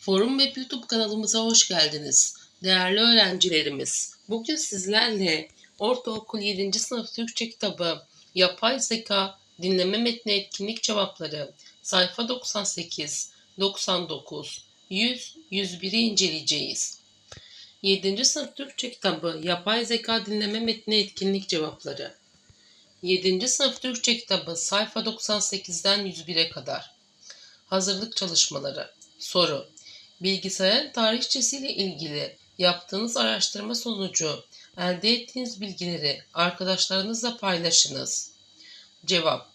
Forum Web YouTube kanalımıza hoş geldiniz. Değerli öğrencilerimiz, bugün sizlerle Ortaokul 7. sınıf Türkçe kitabı Yapay Zeka Dinleme Metni Etkinlik Cevapları sayfa 98, 99, 100, 101'i inceleyeceğiz. 7. sınıf Türkçe kitabı Yapay Zeka Dinleme Metni Etkinlik Cevapları 7. sınıf Türkçe kitabı sayfa 98'den 101'e kadar. Hazırlık çalışmaları. Soru. Bilgisayar tarihçesiyle ilgili yaptığınız araştırma sonucu elde ettiğiniz bilgileri arkadaşlarınızla paylaşınız. Cevap.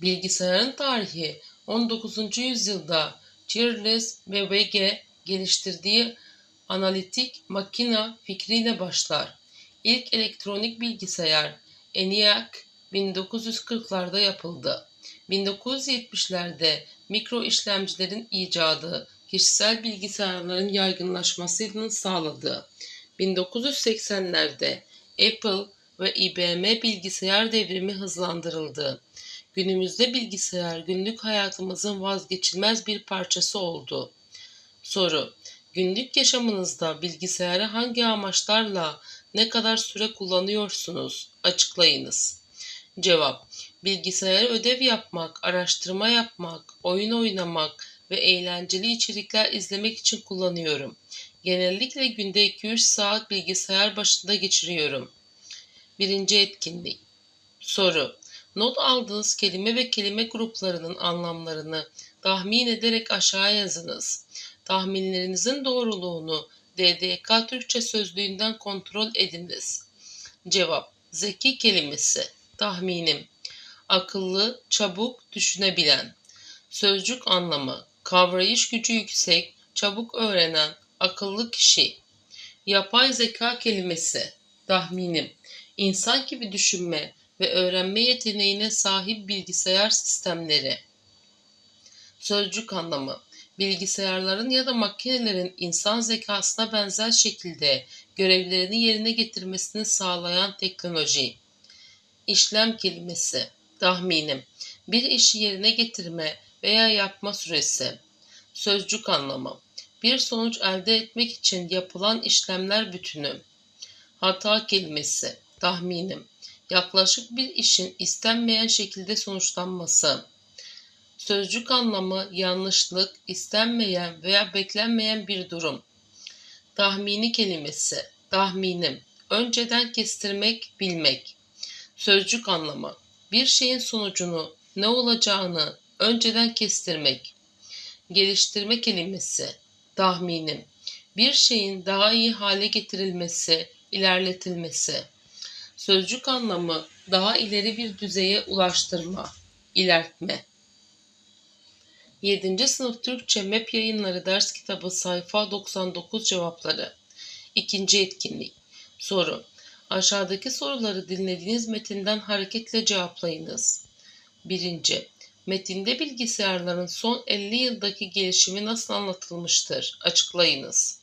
Bilgisayarın tarihi 19. yüzyılda Charles ve Wege geliştirdiği analitik makina fikriyle başlar. İlk elektronik bilgisayar ENIAC 1940'larda yapıldı. 1970'lerde mikro işlemcilerin icadı kişisel bilgisayarların yaygınlaşmasını sağladı. 1980'lerde Apple ve IBM bilgisayar devrimi hızlandırıldı. Günümüzde bilgisayar günlük hayatımızın vazgeçilmez bir parçası oldu. Soru: Günlük yaşamınızda bilgisayarı hangi amaçlarla ne kadar süre kullanıyorsunuz? Açıklayınız. Cevap: Bilgisayarı ödev yapmak, araştırma yapmak, oyun oynamak ve eğlenceli içerikler izlemek için kullanıyorum. Genellikle günde 2-3 saat bilgisayar başında geçiriyorum. Birinci etkinlik. Soru. Not aldığınız kelime ve kelime gruplarının anlamlarını tahmin ederek aşağı yazınız. Tahminlerinizin doğruluğunu DDK Türkçe sözlüğünden kontrol ediniz. Cevap. Zeki kelimesi. Tahminim. Akıllı, çabuk, düşünebilen. Sözcük anlamı. Kavrayış gücü yüksek, çabuk öğrenen, akıllı kişi. Yapay zeka kelimesi. Tahminim. İnsan gibi düşünme ve öğrenme yeteneğine sahip bilgisayar sistemleri. Sözcük anlamı. Bilgisayarların ya da makinelerin insan zekasına benzer şekilde görevlerini yerine getirmesini sağlayan teknoloji. İşlem kelimesi. Tahminim. Bir işi yerine getirme veya yapma süresi. Sözcük anlamı. Bir sonuç elde etmek için yapılan işlemler bütünü. Hata kelimesi. Tahminim. Yaklaşık bir işin istenmeyen şekilde sonuçlanması. Sözcük anlamı yanlışlık, istenmeyen veya beklenmeyen bir durum. Tahmini kelimesi. Tahminim. Önceden kestirmek, bilmek. Sözcük anlamı. Bir şeyin sonucunu, ne olacağını önceden kestirmek. Geliştirme kelimesi. Tahminim. Bir şeyin daha iyi hale getirilmesi, ilerletilmesi. Sözcük anlamı daha ileri bir düzeye ulaştırma, ilerletme. 7. sınıf Türkçe MEP yayınları ders kitabı sayfa 99 cevapları. İkinci etkinlik. Soru. Aşağıdaki soruları dinlediğiniz metinden hareketle cevaplayınız. 1. Metinde bilgisayarların son 50 yıldaki gelişimi nasıl anlatılmıştır? Açıklayınız.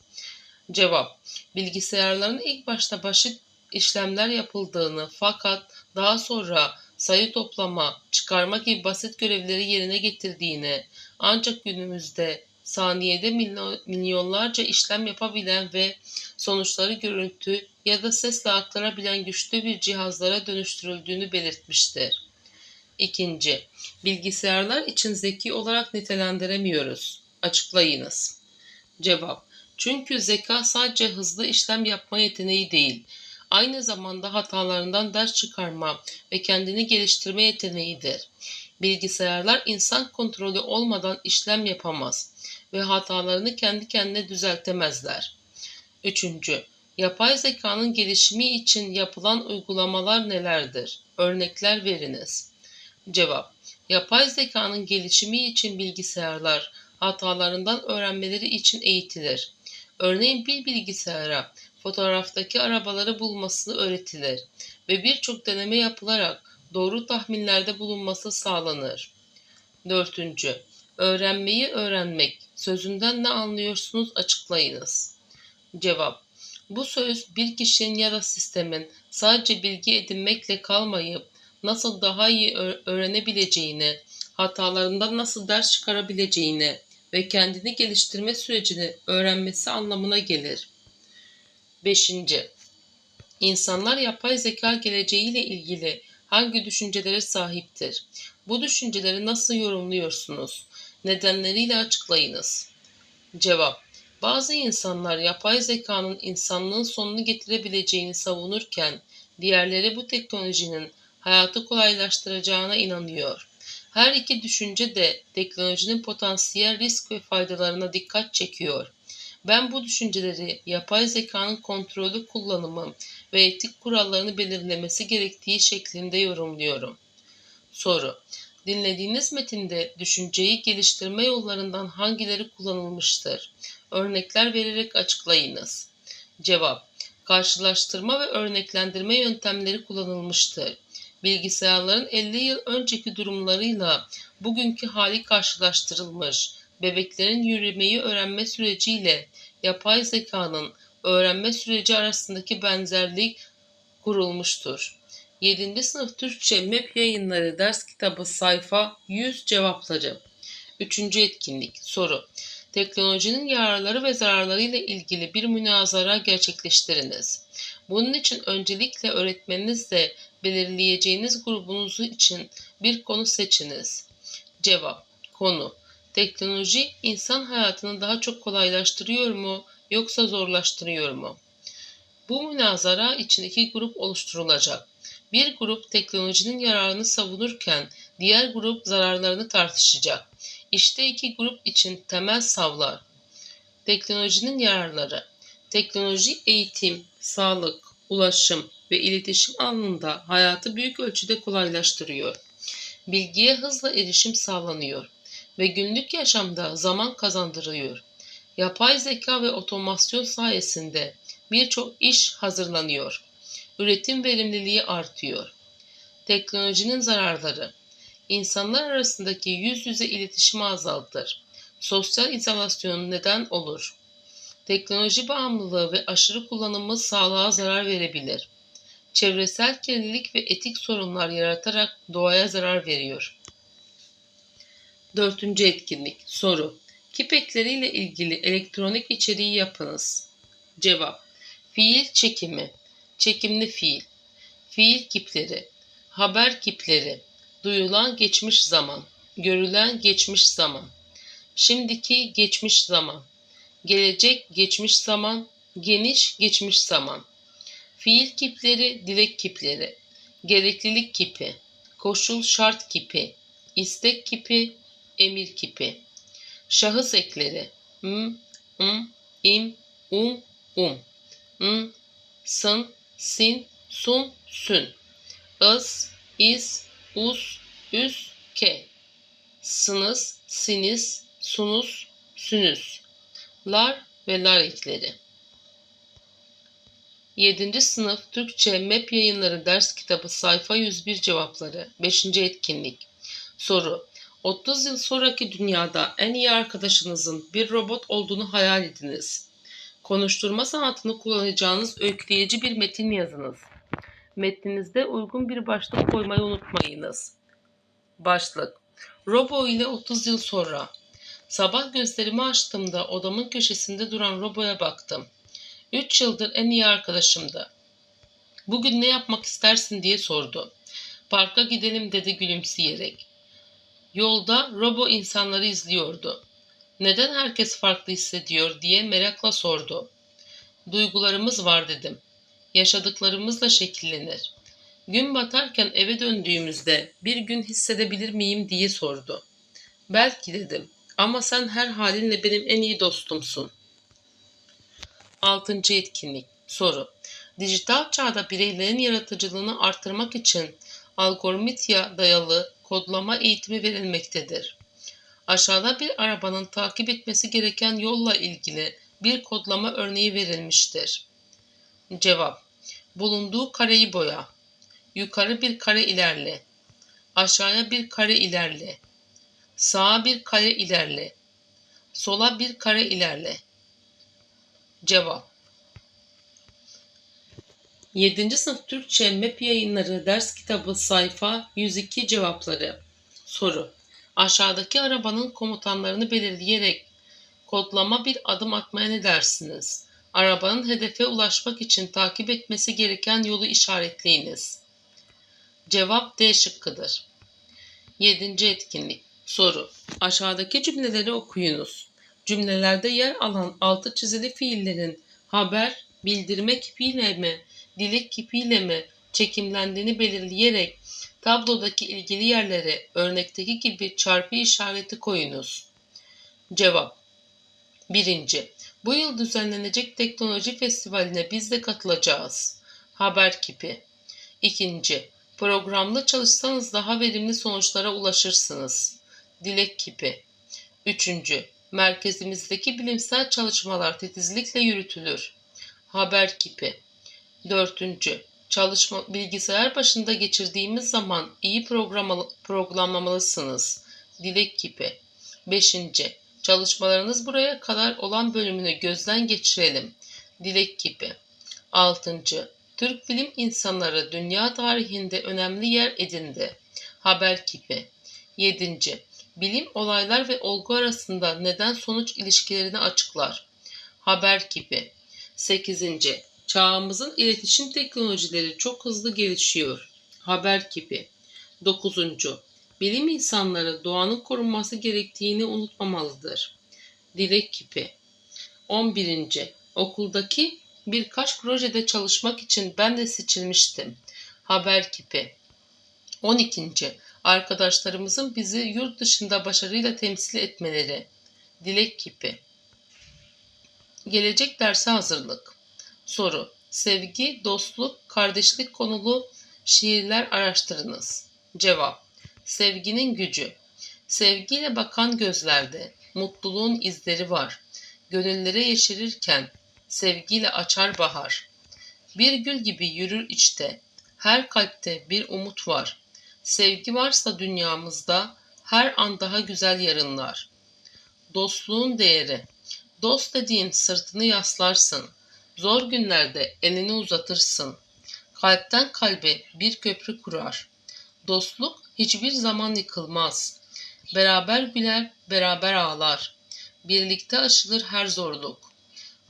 Cevap. Bilgisayarların ilk başta basit işlemler yapıldığını fakat daha sonra sayı toplama, çıkarma gibi basit görevleri yerine getirdiğini ancak günümüzde saniyede milyonlarca işlem yapabilen ve sonuçları görüntü ya da sesle aktarabilen güçlü bir cihazlara dönüştürüldüğünü belirtmiştir. İkinci, bilgisayarlar için zeki olarak nitelendiremiyoruz. Açıklayınız. Cevap, çünkü zeka sadece hızlı işlem yapma yeteneği değil, aynı zamanda hatalarından ders çıkarma ve kendini geliştirme yeteneğidir. Bilgisayarlar insan kontrolü olmadan işlem yapamaz ve hatalarını kendi kendine düzeltemezler. Üçüncü, yapay zekanın gelişimi için yapılan uygulamalar nelerdir? Örnekler veriniz. Cevap, yapay zekanın gelişimi için bilgisayarlar hatalarından öğrenmeleri için eğitilir. Örneğin bir bilgisayara fotoğraftaki arabaları bulması öğretilir ve birçok deneme yapılarak doğru tahminlerde bulunması sağlanır. Dördüncü, öğrenmeyi öğrenmek. Sözünden ne anlıyorsunuz açıklayınız. Cevap, bu söz bir kişinin ya da sistemin sadece bilgi edinmekle kalmayıp nasıl daha iyi öğrenebileceğini, hatalarından nasıl ders çıkarabileceğini ve kendini geliştirme sürecini öğrenmesi anlamına gelir. 5. İnsanlar yapay zeka geleceğiyle ilgili hangi düşüncelere sahiptir? Bu düşünceleri nasıl yorumluyorsunuz? Nedenleriyle açıklayınız. Cevap Bazı insanlar yapay zekanın insanlığın sonunu getirebileceğini savunurken diğerleri bu teknolojinin hayatı kolaylaştıracağına inanıyor. Her iki düşünce de teknolojinin potansiyel risk ve faydalarına dikkat çekiyor. Ben bu düşünceleri yapay zekanın kontrollü kullanımı ve etik kurallarını belirlemesi gerektiği şeklinde yorumluyorum. Soru Dinlediğiniz metinde düşünceyi geliştirme yollarından hangileri kullanılmıştır? Örnekler vererek açıklayınız. Cevap Karşılaştırma ve örneklendirme yöntemleri kullanılmıştır. Bilgisayarların 50 yıl önceki durumlarıyla bugünkü hali karşılaştırılmış. Bebeklerin yürümeyi öğrenme süreciyle yapay zekanın öğrenme süreci arasındaki benzerlik kurulmuştur. 7. sınıf Türkçe MEP yayınları ders kitabı sayfa 100 cevapları. 3. etkinlik soru. Teknolojinin yararları ve zararları ile ilgili bir münazara gerçekleştiriniz. Bunun için öncelikle öğretmeninizle belirleyeceğiniz grubunuzu için bir konu seçiniz. Cevap Konu Teknoloji insan hayatını daha çok kolaylaştırıyor mu yoksa zorlaştırıyor mu? Bu münazara için iki grup oluşturulacak. Bir grup teknolojinin yararını savunurken diğer grup zararlarını tartışacak. İşte iki grup için temel savlar. Teknolojinin yararları. Teknoloji eğitim, sağlık, ulaşım ve iletişim alanında hayatı büyük ölçüde kolaylaştırıyor. Bilgiye hızla erişim sağlanıyor ve günlük yaşamda zaman kazandırıyor. Yapay zeka ve otomasyon sayesinde birçok iş hazırlanıyor. Üretim verimliliği artıyor. Teknolojinin zararları insanlar arasındaki yüz yüze iletişimi azaltır. Sosyal izolasyon neden olur. Teknoloji bağımlılığı ve aşırı kullanımı sağlığa zarar verebilir. Çevresel kirlilik ve etik sorunlar yaratarak doğaya zarar veriyor. Dördüncü etkinlik. Soru. Kipekleriyle ilgili elektronik içeriği yapınız. Cevap. Fiil çekimi. Çekimli fiil. Fiil kipleri. Haber kipleri duyulan geçmiş zaman, görülen geçmiş zaman, şimdiki geçmiş zaman, gelecek geçmiş zaman, geniş geçmiş zaman, fiil kipleri, dilek kipleri, gereklilik kipi, koşul şart kipi, istek kipi, emir kipi, şahıs ekleri, m, m, im, um, um, n, sın, sin, sun, sün, ız, iz, us, üs, ke. Sınız, siniz, sunus, sünüz. Lar ve lar ekleri. 7. sınıf Türkçe MEP yayınları ders kitabı sayfa 101 cevapları 5. etkinlik Soru 30 yıl sonraki dünyada en iyi arkadaşınızın bir robot olduğunu hayal ediniz. Konuşturma sanatını kullanacağınız öyküleyici bir metin yazınız. Metninizde uygun bir başlık koymayı unutmayınız. Başlık Robo ile 30 yıl sonra Sabah gözlerimi açtığımda odamın köşesinde duran Robo'ya baktım. 3 yıldır en iyi arkadaşımdı. Bugün ne yapmak istersin diye sordu. Parka gidelim dedi gülümseyerek. Yolda Robo insanları izliyordu. Neden herkes farklı hissediyor diye merakla sordu. Duygularımız var dedim yaşadıklarımızla şekillenir. Gün batarken eve döndüğümüzde bir gün hissedebilir miyim diye sordu. Belki dedim ama sen her halinle benim en iyi dostumsun. Altıncı etkinlik. Soru. Dijital çağda bireylerin yaratıcılığını artırmak için algoritmaya dayalı kodlama eğitimi verilmektedir. Aşağıda bir arabanın takip etmesi gereken yolla ilgili bir kodlama örneği verilmiştir. Cevap Bulunduğu kareyi boya. Yukarı bir kare ilerle. Aşağıya bir kare ilerle. Sağa bir kare ilerle. Sola bir kare ilerle. Cevap 7. sınıf Türkçe MEP yayınları ders kitabı sayfa 102 cevapları. Soru. Aşağıdaki arabanın komutanlarını belirleyerek kodlama bir adım atmaya ne dersiniz? Arabanın hedefe ulaşmak için takip etmesi gereken yolu işaretleyiniz. Cevap D şıkkıdır. 7. etkinlik. Soru. Aşağıdaki cümleleri okuyunuz. Cümlelerde yer alan altı çizili fiillerin haber, bildirme kipiyle mi, dilek kipiyle mi çekimlendiğini belirleyerek tablodaki ilgili yerlere örnekteki gibi çarpı işareti koyunuz. Cevap 1. Bu yıl düzenlenecek teknoloji festivaline biz de katılacağız. Haber kipi. 2. Programlı çalışsanız daha verimli sonuçlara ulaşırsınız. Dilek kipi. 3. Merkezimizdeki bilimsel çalışmalar titizlikle yürütülür. Haber kipi. 4. Çalışma bilgisayar başında geçirdiğimiz zaman iyi programlamalısınız. Dilek kipi. 5. Çalışmalarınız buraya kadar olan bölümünü gözden geçirelim. Dilek kipi. 6. Türk bilim insanları dünya tarihinde önemli yer edindi. Haber kipi. 7. Bilim olaylar ve olgu arasında neden sonuç ilişkilerini açıklar. Haber kipi. 8. Çağımızın iletişim teknolojileri çok hızlı gelişiyor. Haber kipi. 9. Bilim insanları doğanın korunması gerektiğini unutmamalıdır. Dilek kipi. 11. Okuldaki birkaç projede çalışmak için ben de seçilmiştim. Haber kipi. 12. Arkadaşlarımızın bizi yurt dışında başarıyla temsil etmeleri. Dilek kipi. Gelecek derse hazırlık. Soru. Sevgi, dostluk, kardeşlik konulu şiirler araştırınız. Cevap. Sevginin gücü. Sevgiyle bakan gözlerde mutluluğun izleri var. Gönüllere yeşerirken sevgiyle açar bahar. Bir gül gibi yürür içte. Her kalpte bir umut var. Sevgi varsa dünyamızda her an daha güzel yarınlar. Dostluğun değeri. Dost dediğin sırtını yaslarsın. Zor günlerde elini uzatırsın. Kalpten kalbe bir köprü kurar. Dostluk hiçbir zaman yıkılmaz. Beraber güler, beraber ağlar. Birlikte aşılır her zorluk.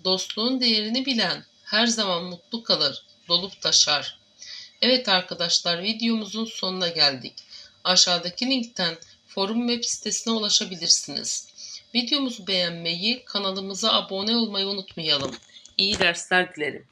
Dostluğun değerini bilen her zaman mutlu kalır, dolup taşar. Evet arkadaşlar videomuzun sonuna geldik. Aşağıdaki linkten forum web sitesine ulaşabilirsiniz. Videomuzu beğenmeyi, kanalımıza abone olmayı unutmayalım. İyi dersler dilerim.